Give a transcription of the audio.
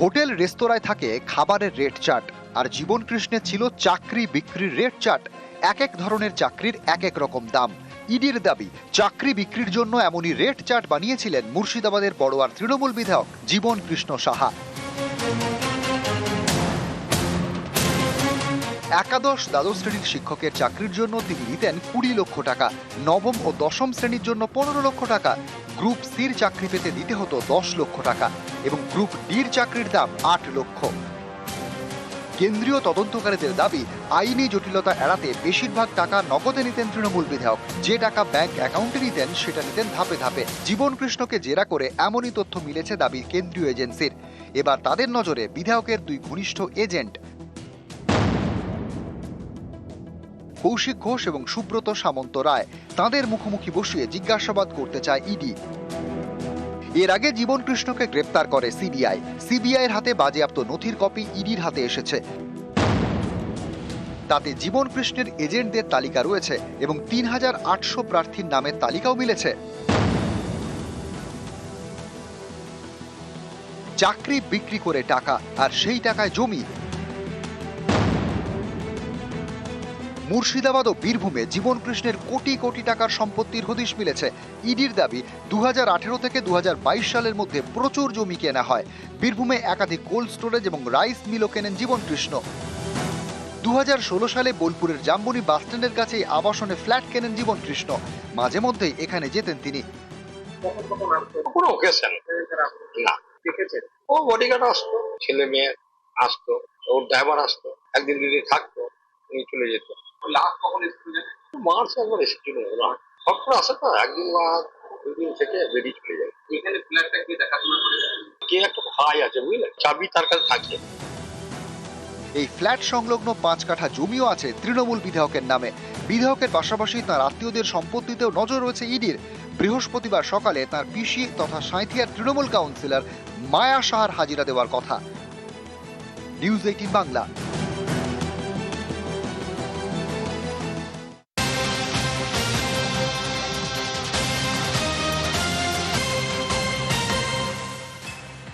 Hotel রেস্তোরাঁয় থাকে খাবারের রেট চার্ট, আর জীবন কৃষ্ণের ছিল চাকরি বিক্রির রেট চার্ট। এক এক ধরনের চাকরির এক এক রকম দাম। ইডির দাবি, চাকরি বিক্রির জন্য এমনই রেট চার্ট বানিয়েছিলেন মুর্শিদাবাদের বড়োয়ার তৃণমূল বিধায়ক জীবন কৃষ্ণ সাহা। একাদশ দ্বাদশ শ্রেণির শিক্ষকের চাকরির জন্য তিনি নিতেন কুড়ি লক্ষ টাকা, নবম ও দশম শ্রেণির জন্য পনেরো লক্ষ টাকা গ্রুপ সির চাকরি পেতে দিতে হতো দশ লক্ষ টাকা এবং গ্রুপ ডির চাকরির দাম আট লক্ষ। কেন্দ্রীয় তদন্তকারীদের দাবি, আইনি জটিলতা এড়াতে বেশিরভাগ টাকা নগদে নিতেন তৃণমূল বিধায়ক। যে টাকা ব্যাংক অ্যাকাউন্টে নিতেন, সেটা নিতেন ধাপে ধাপে। জীবন কৃষ্ণকে জেরা করে এমনই তথ্য মিলেছে দাবি কেন্দ্রীয় এজেন্সির। এবার তাদের নজরে বিধায়কের দুই ঘনিষ্ঠ এজেন্ট। কৌশিক ঘোষ এবং সুব্রত সামন্ত রায়। তাদের মুখোমুখি বসিয়ে জিজ্ঞাসাবাদ করতে চায় ইডি। এর আগে জীবন কৃষ্ণকে গ্রেপ্তার করে সিবিআই। সিবিআই এর হাতে বাজেয়াপ্ত নথির কপি ইডির হাতে এসেছে। তাতে জীবন কৃষ্ণের এজেন্টদের তালিকা রয়েছে এবং তিন হাজার আটশো প্রার্থীর নামের তালিকাও মিলেছে। চাকরি বিক্রি করে টাকা, আর সেই টাকায় জমি মুর্শিদাবাদ ও বীরভূমে জীবন কৃষ্ণের কোটি কোটি টাকার সম্পত্তির হদিশ মিলেছে। ইডির দাবি দুই হাজার আঠারো থেকে দুহাজার বাইশ সালের মধ্যে প্রচুর জমি কেনা হয়। বীরভূমে একাধিক কোল্ড স্টোরেজ এবং রাইস মিলও কেনেন জীবন কৃষ্ণ দুই হাজার ষোলো সালে বোলপুরের জাম্বনি বাসস্ট্যান্ডের কাছে আবাসনে ফ্ল্যাট কেনেন জীবন কৃষ্ণ মাঝে মধ্যেই এখানে যেতেন তিনি। ও ছেলে মেয়ে আসতো, ওর ড্রাইভার আসতো, একদিন দুদিন থাকতো, উনি চলে যেত। লাস্ট কখন এসেছিল জানেন? মার্চ একবার এসেছিল ওরা সব করে আসে তো একদিন বা দুদিন থেকে বেরিয়ে চলে যায়। এখানে ফ্ল্যাটটা কি দেখাশোনা করে? কে একটা ভাই আছে বুঝলে চাবি তার কাছে থাকে। এই ফ্ল্যাট সংলগ্ন পাঁচ কাঠা জমিও আছে তৃণমূল বিধায়কের নামে। বিধায়কের পাশাপাশি তার আত্মীয়দের সম্পত্তিতেও নজর রয়েছে ইডির। বৃহস্পতিবার সকালে তার পিসি তথা সাঁথিয়ার তৃণমূল কাউন্সিলর মায়া সাহার হাজিরা দেওয়ার কথা। News eighteen Bangla.